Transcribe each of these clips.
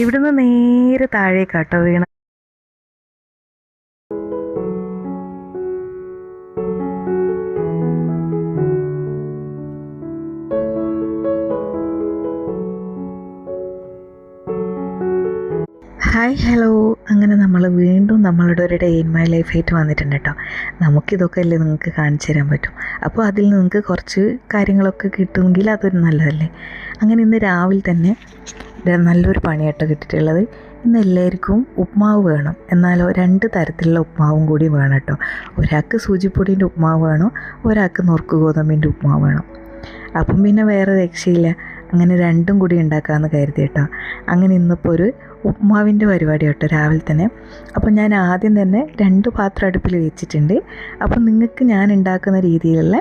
ഇവിടുന്ന് നേരെ താഴേക്കാട്ടോ വീണ. Hi hello അങ്ങനെ നമ്മൾ വീണ്ടും നമ്മളുടെ ഒരു ഡേ ഇൻ മൈ ലൈഫായിട്ട് വന്നിട്ടുണ്ട് കേട്ടോ നമുക്കിതൊക്കെ അല്ലേ നിങ്ങൾക്ക് കാണിച്ചു തരാൻ പറ്റും. അപ്പോൾ അതിൽ നിങ്ങൾക്ക് കുറച്ച് കാര്യങ്ങളൊക്കെ കിട്ടുമെങ്കിൽ അതൊരു നല്ലതല്ലേ? അങ്ങനെ ഇന്ന് രാവിലെ തന്നെ നല്ലൊരു പണിയായിട്ട് കിട്ടിയിട്ടുള്ളത്. ഇന്ന് എല്ലാവർക്കും ഉപ്മാവ് വേണം. എന്നാലോ രണ്ട് തരത്തിലുള്ള ഉപ്മാവും കൂടി വേണം കേട്ടോ. ഒരാൾക്ക് സൂചിപ്പൊടിന്റെ ഉപ്മാവ് വേണം ഒരാൾക്ക് നുറുക്ക് ഗോതമ്പിന്റെ ഉപ്മാവ് വേണം. അപ്പം പിന്നെ വേറെ രക്ഷയില്ല. അങ്ങനെ രണ്ടും കൂടി ഉണ്ടാക്കാമെന്ന് കരുതി കേട്ടോ അങ്ങനെ ഇന്നിപ്പോൾ ഒരു ഉപ്മാവിന്റെ പരിപാടി കേട്ടോ രാവിലെ തന്നെ. അപ്പോൾ ഞാൻ ആദ്യം തന്നെ രണ്ട് പാത്രം അടുപ്പിൽ വെച്ചിട്ടുണ്ട്. അപ്പോൾ നിങ്ങൾക്ക് ഞാൻ ഉണ്ടാക്കുന്ന രീതിയിലുള്ള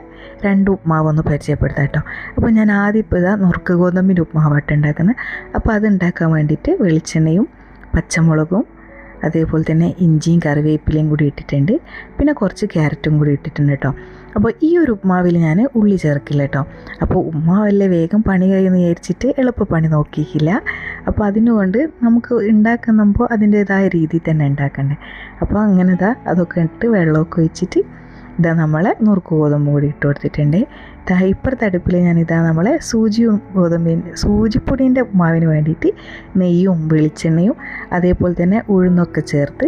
രണ്ട് ഉപ്മാവ് ഒന്ന് പരിചയപ്പെടുത്താം കേട്ടോ. അപ്പോൾ ഞാൻ ആദ്യം ഇപ്പോൾ ഇതാ നുറുക്ക് ഗോതമ്പിന്റെ ഉപ്മാവായിട്ട് ഉണ്ടാക്കുന്നത്. അപ്പോൾ അത് ഉണ്ടാക്കാൻ വേണ്ടിയിട്ട് വെളിച്ചെണ്ണയും പച്ചമുളകും അതേപോലെ തന്നെ ഇഞ്ചിയും കറിവേപ്പിലയും കൂടി ഇട്ടിട്ടുണ്ട്. പിന്നെ കുറച്ച് ക്യാരറ്റും കൂടി ഇട്ടിട്ടുണ്ട് കേട്ടോ. അപ്പോൾ ഈ ഒരു ഉപ്മാവിൽ ഞാൻ ഉള്ളി ചേർക്കില്ല കേട്ടോ. അപ്പോൾ ഉമ്മാവല്ലേ വേഗം പണി കഴിയുമെന്ന് വിചാരിച്ചിട്ട് എളുപ്പപ്പണി നോക്കിയില്ല. അപ്പോൾ അതിനുകൊണ്ട് നമുക്ക് ഉണ്ടാക്കുമ്പോൾ അതിന്റേതായ രീതിയിൽ തന്നെ ഉണ്ടാക്കണ്ടേ. അപ്പോൾ അങ്ങനെ ഇതാ അതൊക്കെ ഇട്ട് വെള്ളമൊക്കെ ഒഴിച്ചിട്ട് ഇതാ നമ്മളെ നുറുക്ക് ഗോതമ്പ് കൂടി ഇട്ട് കൊടുത്തിട്ടുണ്ട്. ഇതാ ഇപ്പുറത്തെ അടുപ്പിൽ ഞാൻ ഇതാ നമ്മളെ സൂചിയും ഗോതമ്പിന്റെ സൂചിപ്പൊടീന്റെ ഉപ്മാവിന് വേണ്ടിയിട്ട് നെയ്യും വെളിച്ചെണ്ണയും അതേപോലെ തന്നെ ഉഴുന്നൊക്കെ ചേർത്ത്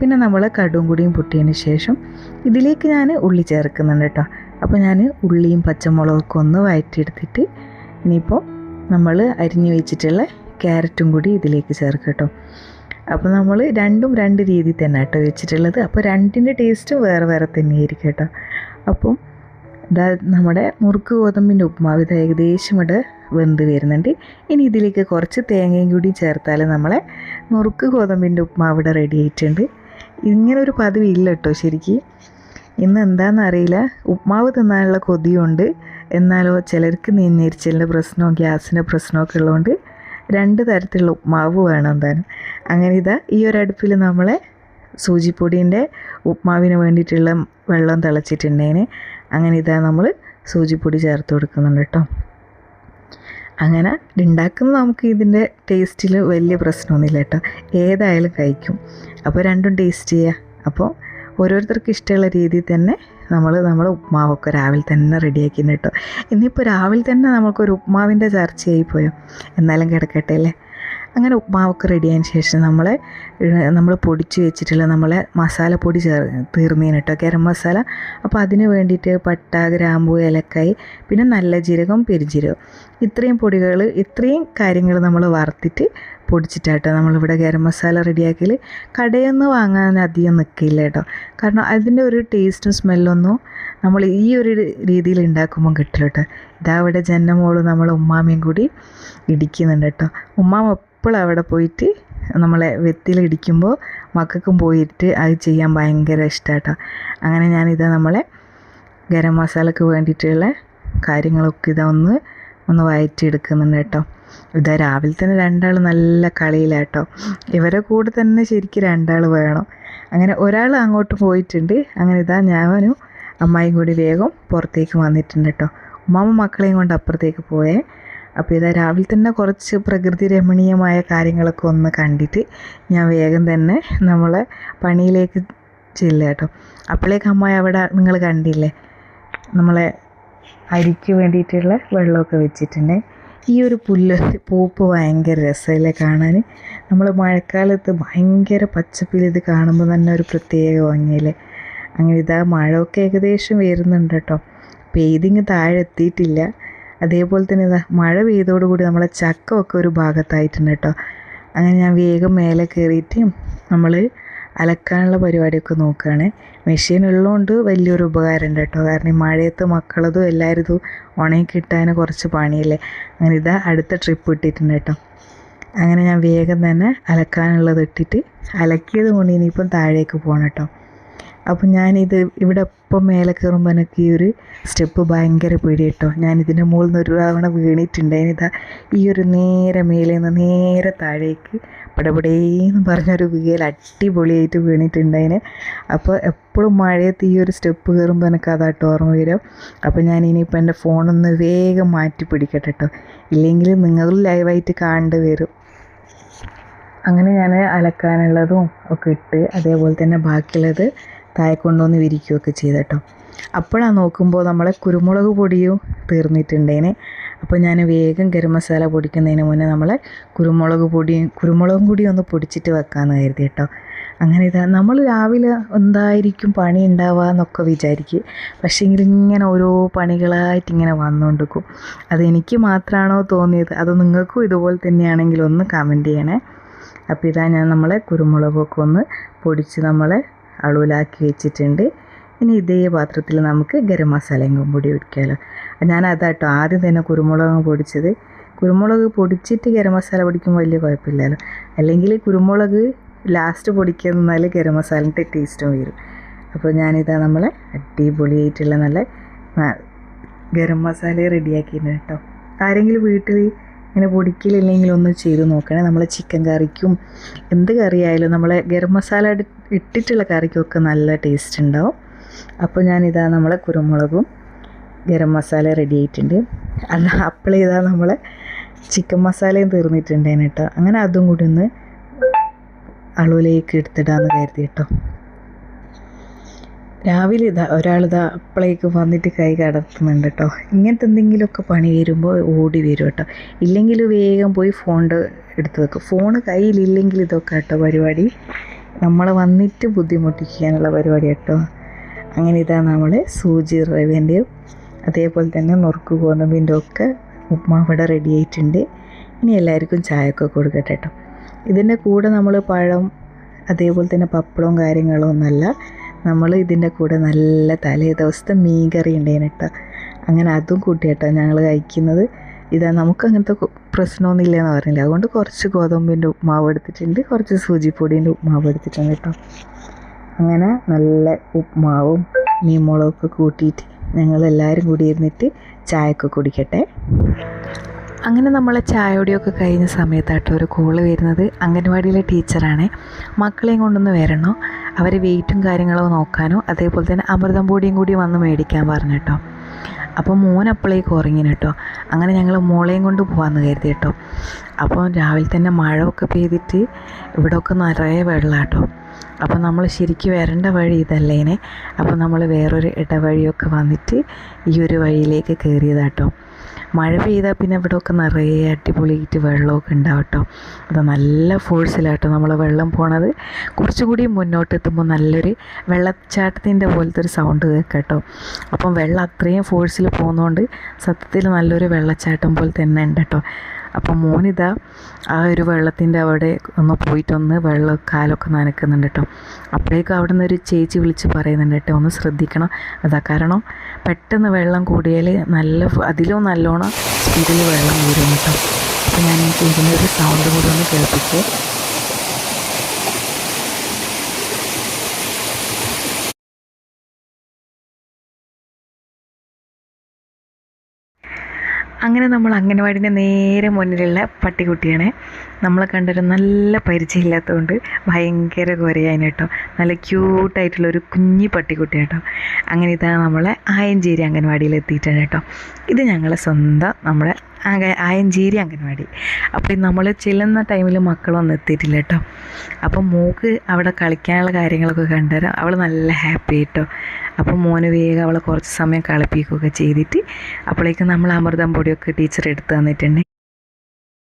പിന്നെ നമ്മൾ കടും കൂടിയും പൊട്ടിയതിന് ശേഷം ഇതിലേക്ക് ഞാൻ ഉള്ളി ചേർക്കുന്നുണ്ട് കേട്ടോ. അപ്പോൾ ഞാൻ ഉള്ളിയും പച്ചമുളകൊക്കെ ഒന്ന് വഴറ്റിയെടുത്തിട്ട് ഇനിയിപ്പോൾ നമ്മൾ അരിഞ്ഞു വെച്ചിട്ടുള്ള ക്യാരറ്റും കൂടി ഇതിലേക്ക് ചേർക്കും കേട്ടോ. അപ്പോൾ നമ്മൾ രണ്ടും രണ്ട് രീതിയിൽ തന്നെ കേട്ടോ വെച്ചിട്ടുള്ളത്. അപ്പോൾ രണ്ടിന്റെ ടേസ്റ്റും വേറെ വേറെ തന്നെയായിരിക്കും കേട്ടോ. അപ്പം ഇതാ നമ്മുടെ മുറുക്ക് ഗോതമ്പിന്റെ ഉപ്മാവ് ഇത് ഏകദേശം ഇവിടെ വെന്ത് വരുന്നുണ്ട്. ഇനി ഇതിലേക്ക് കുറച്ച് തേങ്ങയും കൂടി ചേർത്താൽ നമ്മളെ മുറുക്ക് ഗോതമ്പിന്റെ ഉപ്മാവ് ഇവിടെ റെഡി ആയിട്ടുണ്ട്. ഇങ്ങനെ ഒരു പതിവ് ഇല്ല കേട്ടോ ശരിക്കും. ഇന്ന് എന്താണെന്ന് അറിയില്ല. ഉപ്മാവ് തിന്നാനുള്ള കൊതിയുണ്ട്. എന്നാലോ ചിലർക്ക് നെഞ്ഞരിച്ചലിന്റെ പ്രശ്നമോ ഗ്യാസിന്റെ പ്രശ്നമൊക്കെ ഉള്ളതുകൊണ്ട് രണ്ട് തരത്തിലുള്ള ഉപ്മാവ് വേണം എന്തായാലും. അങ്ങനെ ഇതാ ഈ ഒരു അടുപ്പിൽ നമ്മൾ സൂചിപ്പൊടീന്റെ ഉപ്മാവിന് വേണ്ടിയിട്ടുള്ള വെള്ളം തിളച്ചിട്ടുണ്ടേന്. അങ്ങനെ ഇതാ നമ്മൾ സൂചിപ്പൊടി ചേർത്ത് കൊടുക്കുന്നുണ്ട് കേട്ടോ. അങ്ങനെ ഉണ്ടാക്കുന്നത് നമുക്ക് ഇതിന്റെ ടേസ്റ്റിൽ വലിയ പ്രശ്നമൊന്നുമില്ല കേട്ടോ. ഏതായാലും കഴിക്കും. അപ്പോൾ രണ്ടും ടേസ്റ്റ് ചെയ്യുക അപ്പോൾ ഓരോരുത്തർക്ക് ഇഷ്ടമുള്ള രീതിയിൽ തന്നെ നമ്മൾ നമ്മൾ ഉപ്മാവൊക്കെ രാവിലെ തന്നെ റെഡിയാക്കിയിട്ടുണ്ട് കേട്ടോ. ഇന്നിപ്പോൾ രാവിലെ തന്നെ നമുക്കൊരു ഉപ്മാവിന്റെ ചർച്ചയായി പോയോ? എന്നാലും കിടക്കട്ടെ അല്ലേ? അങ്ങനെ ഉപ്മാവൊക്കെ റെഡിയായതിന് ശേഷം നമ്മൾ നമ്മൾ പൊടിച്ച് വെച്ചിട്ടുള്ള നമ്മളെ മസാലപ്പൊടി ചേർ തീർന്നതിന് കേട്ടോ ഗരം മസാല. അപ്പോൾ അതിന് വേണ്ടിയിട്ട് പട്ട ഗ്രാമ്പു ഏലക്കായ് പിന്നെ നല്ല ജീരകം പെരുജീരകം ഇത്രയും പൊടികൾ ഇത്രയും കാര്യങ്ങൾ നമ്മൾ വറുത്തിട്ട് പൊടിച്ചിട്ടാട്ടോ നമ്മളിവിടെ ഗരം മസാല റെഡിയാക്കിയാൽ കടയൊന്നും വാങ്ങാൻ അധികം നിൽക്കില്ല കേട്ടോ. കാരണം അതിന്റെ ഒരു ടേസ്റ്റും സ്മെല്ലൊന്നും നമ്മൾ ഈ ഒരു രീതിയിൽ ഉണ്ടാക്കുമ്പോൾ കിട്ടില്ല കേട്ടോ. ഇതാ ഇവിടെ ജന്മമോൾ നമ്മളെ ഉമ്മാമയും കൂടി ഇടിക്കുന്നുണ്ട് കേട്ടോ. ഉമ്മാമ എപ്പോഴും അവിടെ പോയിട്ട് നമ്മളെ വെത്തിലിടിക്കുമ്പോൾ മക്കൾക്കും പോയിട്ട് അത് ചെയ്യാൻ ഭയങ്കര ഇഷ്ടമാട്ടോ അങ്ങനെ ഞാനിത് നമ്മളെ ഗരം മസാലക്ക് വേണ്ടിയിട്ടുള്ള കാര്യങ്ങളൊക്കെ ഇതാ ഒന്ന് ഒന്ന് വയറ്റിയെടുക്കുന്നുണ്ട് കേട്ടോ. ഇതാ രാവിലെ തന്നെ രണ്ടാൾ നല്ല കളിയിലാട്ടോ. ഇവരെ കൂടെ തന്നെ ശരിക്കും രണ്ടാൾ വേണം. അങ്ങനെ ഒരാൾ അങ്ങോട്ട് പോയിട്ടുണ്ട്. അങ്ങനെ ഇതാ ഞാനും അമ്മായിയും കൂടി വേഗം പുറത്തേക്ക് വന്നിട്ടുണ്ട് കേട്ടോ. ഉമ്മാമ മക്കളെയും കൊണ്ട് അപ്പുറത്തേക്ക് പോയേ. അപ്പോൾ ഇതാ രാവിലെ തന്നെ കുറച്ച് പ്രകൃതി രമണീയമായ കാര്യങ്ങളൊക്കെ ഒന്ന് കണ്ടിട്ട് ഞാൻ വേഗം തന്നെ നമ്മളെ പണിയിലേക്ക് ചെല്ലുക കേട്ടോ. അപ്പോഴേക്ക് അമ്മായി അവിടെ നിങ്ങൾ കണ്ടില്ലേ? നമ്മളെ അരിക്ക് വേണ്ടിയിട്ടുള്ള വെള്ളമൊക്കെ വെച്ചിട്ടുണ്ട്. ഈ ഒരു പുല്ല് പൂപ്പ് ഭയങ്കര രസമല്ലേ കാണാൻ നമ്മൾ മഴക്കാലത്ത് ഭയങ്കര പച്ചപ്പിൽ ഇത് കാണുമ്പോൾ തന്നെ ഒരു പ്രത്യേക ഭംഗിയല്ലേ. അങ്ങനെ ഇതാ മഴയൊക്കെ ഏകദേശം വരുന്നുണ്ട് കേട്ടോ. പെയ്തിങ് താഴെ എത്തിയിട്ടില്ല. അതേപോലെ തന്നെ ഇതാ മഴ പെയ്തോടുകൂടി നമ്മളെ ചക്കമൊക്കെ ഒരു ഭാഗത്തായിട്ടുണ്ട് കേട്ടോ. അങ്ങനെ ഞാൻ വേഗം മേലെ കയറിയിട്ട് നമ്മൾ അലക്കാനുള്ള പരിപാടിയൊക്കെ നോക്കുകയാണ് മെഷീൻ ഉള്ളതുകൊണ്ട് വലിയൊരു ഉപകാരമുണ്ട് കേട്ടോ. കാരണം ഈ മഴയത്ത് മക്കളതും എല്ലാവരും ഉണങ്ങി കിട്ടാൻ കുറച്ച് പണിയല്ലേ. അങ്ങനെ ഇതാ അടുത്ത ട്രിപ്പ് ഇട്ടിട്ടുണ്ട് കേട്ടോ. അങ്ങനെ ഞാൻ വേഗം തന്നെ അലക്കാനുള്ളത് ഇട്ടിട്ട് അലക്കിയത് കൊണ്ട് ഇനിയിപ്പം താഴേക്ക് പോകണം കേട്ടോ. അപ്പം ഞാനിത് ഇവിടെ ഇപ്പം മേലെ കയറുമ്പോൾ എനിക്ക് ഈ ഒരു സ്റ്റെപ്പ് ഭയങ്കര പേടി കേട്ടോ ഞാനിതിന്റെ മുകളിൽ നിന്ന് ഒരു തവണ ഇതാ ഈ ഒരു നേരെ മേലെ നിന്ന് നേരെ താഴേക്ക് പടപടേന്ന് പറഞ്ഞൊരു വീൽ അടിപൊളിയായിട്ട് വീണിട്ടുണ്ടായിന് അപ്പോൾ എപ്പോഴും മഴയത്ത് ഈ ഒരു സ്റ്റെപ്പ് കയറുമ്പോൾ എനിക്ക് അതായിട്ട് ഓർമ്മ വരും. അപ്പോൾ ഞാൻ ഇനിയിപ്പോൾ എന്റെ ഫോണൊന്ന് വേഗം മാറ്റി പിടിക്കട്ടെ കേട്ടോ ഇല്ലെങ്കിൽ നിങ്ങൾ ലൈവായിട്ട് കാണേണ്ടി വരും. അങ്ങനെ ഞാൻ അലക്കാനുള്ളതും ഒക്കെ ഇട്ട് അതേപോലെ തന്നെ ബാക്കിയുള്ളത് താഴെ കൊണ്ടുവന്ന് വിരിക്കുകയൊക്കെ ചെയ്തു കേട്ടോ അപ്പോഴാണ് നോക്കുമ്പോൾ നമ്മളെ കുരുമുളക് പൊടിയും തീർന്നിട്ടുണ്ടേനെ. അപ്പോൾ ഞാൻ വേഗം ഗരം മസാല പൊടിക്കുന്നതിന് മുന്നേ നമ്മളെ കുരുമുളക് പൊടിയും കുരുമുളകും കൂടി ഒന്ന് പൊടിച്ചിട്ട് വെക്കാമെന്ന് കരുതി കേട്ടോ അങ്ങനെ ഇതാ നമ്മൾ രാവിലെ എന്തായിരിക്കും പണി ഉണ്ടാവുക എന്നൊക്കെ വിചാരിക്കും. പക്ഷേ ഇങ്ങനെ ഓരോ പണികളായിട്ട് ഇങ്ങനെ വന്നുകൊണ്ടിരിക്കും അതെനിക്ക് മാത്രമാണോ തോന്നിയത്? അത് നിങ്ങൾക്കും ഇതുപോലെ തന്നെയാണെങ്കിൽ ഒന്ന് കമന്റ് ചെയ്യണേ. അപ്പോൾ ഇതാ ഞാൻ നമ്മളെ കുരുമുളകൊക്കെ ഒന്ന് പൊടിച്ച് നമ്മളെ അളവിലാക്കി വെച്ചിട്ടുണ്ട്. ഇനി ഇതേ പാത്രത്തിൽ നമുക്ക് ഗരം മസാലയും പൊടി ഒഴിക്കാമല്ലോ ഞാൻ അതാട്ടോ ആദ്യം തന്നെ കുരുമുളക് പൊടിച്ചത്. കുരുമുളക് പൊടിച്ചിട്ട് ഗരം മസാല പൊടിക്കുമ്പോൾ വലിയ കുഴപ്പമില്ലല്ലോ. അല്ലെങ്കിൽ കുരുമുളക് ലാസ്റ്റ് പൊടിക്കുന്നാൽ ഗരം മസാലന്റെ ടേസ്റ്റും വരും. അപ്പോൾ ഞാനിതാ നമ്മളെ അടിപൊളിയായിട്ടുള്ള നല്ല ഗരം മസാല റെഡിയാക്കിയിട്ടുണ്ട് കേട്ടോ. ആരെങ്കിലും വീട്ടിൽ ഇങ്ങനെ പൊടിക്കലില്ലെങ്കിൽ ഒന്ന് ചെയ്ത് നോക്കണേ. നമ്മൾ ചിക്കൻ കറിക്കും എന്ത് കറിയായാലും നമ്മൾ ഗരം മസാല ഇട്ടിട്ടുള്ള കറിക്കൊക്കെ നല്ല ടേസ്റ്റ് ഉണ്ടാവും. അപ്പോൾ ഞാനിതാ നമ്മളെ കുരുമുളകും ഗരം മസാല റെഡി ആയിട്ടുണ്ട്. അല്ല അപ്പോൾ ഇതാ നമ്മളെ ചിക്കൻ മസാലയും തീർന്നിട്ടുണ്ടേനെ കേട്ടോ അങ്ങനെ അതും കൂടി ഒന്ന് അളവിലേക്ക് എടുത്തിടാമെന്ന് കരുതി കേട്ടോ രാവിലെ ഇതാ ഒരാളിതാ അപ്പളേക്ക് വന്നിട്ട് കൈ കടത്തുന്നുണ്ട് കേട്ടോ ഇങ്ങനത്തെ എന്തെങ്കിലുമൊക്കെ പണി വരുമ്പോൾ ഓടി വരും കേട്ടോ ഇല്ലെങ്കിൽ വേഗം പോയി ഫോൺ എടുത്ത് വെക്കും. ഫോൺ കയ്യിലില്ലെങ്കിൽ ഇതൊക്കെ കേട്ടോ പരിപാടി. നമ്മൾ വന്നിട്ട് ബുദ്ധിമുട്ടിക്കാനുള്ള പരിപാടി കേട്ടോ അങ്ങനെ ഇതാ നമ്മൾ സൂചി റവേന്റെയും അതേപോലെ തന്നെ നുറുക്ക് ഗോതമ്പിന്റെ ഒക്കെ ഉപ്മാവിടെ റെഡി ആയിട്ടുണ്ട്. ഇനി എല്ലാവർക്കും ചായയൊക്കെ കൊടുക്കട്ടെ കേട്ടോ ഇതിന്റെ കൂടെ നമ്മൾ പഴം അതേപോലെ തന്നെ പപ്പടവും കാര്യങ്ങളും ഒന്നല്ല. നമ്മൾ ഇതിന്റെ കൂടെ നല്ല തലേ ദിവസത്തെ മീൻ കറി ഉണ്ടായിന് കേട്ടോ അങ്ങനെ അതും കൂട്ടി കേട്ടോ ഞങ്ങൾ കഴിക്കുന്നത്. ഇതാ നമുക്ക് അങ്ങനത്തെ പ്രശ്നമൊന്നുമില്ല എന്ന് പറഞ്ഞില്ല. അതുകൊണ്ട് കുറച്ച് ഗോതമ്പിന്റെ ഉപ്മാവ് എടുത്തിട്ടുണ്ട്. കുറച്ച് സൂചിപ്പൊടീന്റെ ഉപ്മാവ് എടുത്തിട്ടുണ്ട് കേട്ടോ അങ്ങനെ നല്ല ഉപ്മാവും മീൻ മുളകൊക്കെ കൂട്ടിയിട്ട് ഞങ്ങൾ എല്ലാവരും കൂടി ഇരുന്നിട്ട് ചായയൊക്കെ കുടിക്കട്ടെ. അങ്ങനെ നമ്മളെ ചായയോടെയൊക്കെ കഴിഞ്ഞ സമയത്താട്ടോ ഒരു കോൾ വരുന്നത്. അംഗൻവാടിയിലെ ടീച്ചറാണ്. മക്കളെയും കൊണ്ടൊന്ന് വരണോ. അവരെ വെയിറ്റും കാര്യങ്ങളോ നോക്കാനോ അതേപോലെ തന്നെ അമൃതം പൊടിയും കൂടി വന്ന് മേടിക്കാൻ പറഞ്ഞു കേട്ടോ. അപ്പോൾ മോൻ അപ്പോഴേക്ക് ഉറങ്ങിന് കേട്ടോ. അങ്ങനെ ഞങ്ങൾ മോളെയും കൊണ്ട് പോകാമെന്ന് കരുതി കേട്ടോ. അപ്പോൾ രാവിലെ തന്നെ മഴ ഒക്കെ പെയ്തിട്ട് ഇവിടെ ഒക്കെ നിറയെ വെള്ളം കേട്ടോ. അപ്പോൾ നമ്മൾ ശരിക്കും വരേണ്ട വഴി ഇതല്ലേനെ. അപ്പോൾ നമ്മൾ വേറൊരു ഇടവഴിയൊക്കെ വന്നിട്ട് ഈ ഒരു വഴിയിലേക്ക് കയറിയതാട്ടോ മഴ പെയ്താൽ പിന്നെ ഇവിടെ ഒക്കെ നിറയെ അടിപൊളിയായിട്ട് വെള്ളമൊക്കെ ഉണ്ടാവും കേട്ടോ അത് നല്ല ഫോഴ്സിലാട്ടോ നമ്മൾ വെള്ളം പോണത്. കുറച്ചുകൂടി മുന്നോട്ട് എത്തുമ്പോൾ നല്ലൊരു വെള്ളച്ചാട്ടത്തിന്റെ പോലത്തെ ഒരു സൗണ്ട് കേട്ടോ അപ്പം വെള്ളം അത്രയും ഫോഴ്സിൽ പോകുന്നതുകൊണ്ട് സത്യത്തിൽ നല്ലൊരു വെള്ളച്ചാട്ടം പോലെ തന്നെ ഉണ്ട് കേട്ടോ അപ്പം മോനിതാ ആ ഒരു വെള്ളത്തിന്റെ അവിടെ ഒന്ന് പോയിട്ടൊന്ന് വെള്ളം കാലൊക്കെ നനക്കുന്നുണ്ട് കേട്ടോ. അപ്പോഴേക്കും അവിടെ നിന്ന് ഒരു ചേച്ചി വിളിച്ച് പറയുന്നുണ്ട് കേട്ടോ ഒന്ന് ശ്രദ്ധിക്കണം. അതാ കാരണം പെട്ടെന്ന് വെള്ളം കൂടിയാൽ നല്ല അതിലും നല്ലോണം സ്പീഡിൽ വെള്ളം വീഴും കേട്ടോ. അപ്പോൾ ഞാൻ ഈ ഇതിന്റെ ഒരു സൗണ്ട് കൂടി ഒന്ന് കേൾപ്പിച്ചേ അങ്ങനെ നമ്മൾ അംഗനവാടിന്റെ നേരെ മുന്നിലുള്ള പട്ടിക്കുട്ടിയാണ്. നമ്മളെ കണ്ടൊരു നല്ല പരിചയമില്ലാത്തതുകൊണ്ട് ഭയങ്കര കുരയാൻ കേട്ടോ. നല്ല ക്യൂട്ടായിട്ടുള്ള ഒരു കുഞ്ഞി പട്ടിക്കുട്ടി കേട്ടോ അങ്ങനെ ഇതാണ് നമ്മളെ ആയഞ്ചേരി അംഗൻവാടിയിൽ എത്തിയിട്ടാണ് കേട്ടോ. ഇത് ഞങ്ങളെ സ്വന്തം നമ്മളെ ആക- ആയഞ്ചേരി അംഗൻവാടി. അപ്പോൾ നമ്മൾ ചെല്ലുന്ന ടൈമിൽ മക്കളൊന്നും എത്തിയിട്ടില്ല കേട്ടോ അപ്പം മോക്ക് അവിടെ കളിക്കാനുള്ള കാര്യങ്ങളൊക്കെ കണ്ടുതരാം. അവൾ നല്ല ഹാപ്പി കേട്ടോ അപ്പം മോന് വേഗം അവളെ കുറച്ച് സമയം കളിപ്പിക്കുകയൊക്കെ ചെയ്തിട്ട് അപ്പോഴേക്കും നമ്മൾ അമൃതം പൊടിയൊക്കെ ടീച്ചർ എടുത്ത് തന്നിട്ടുണ്ട്.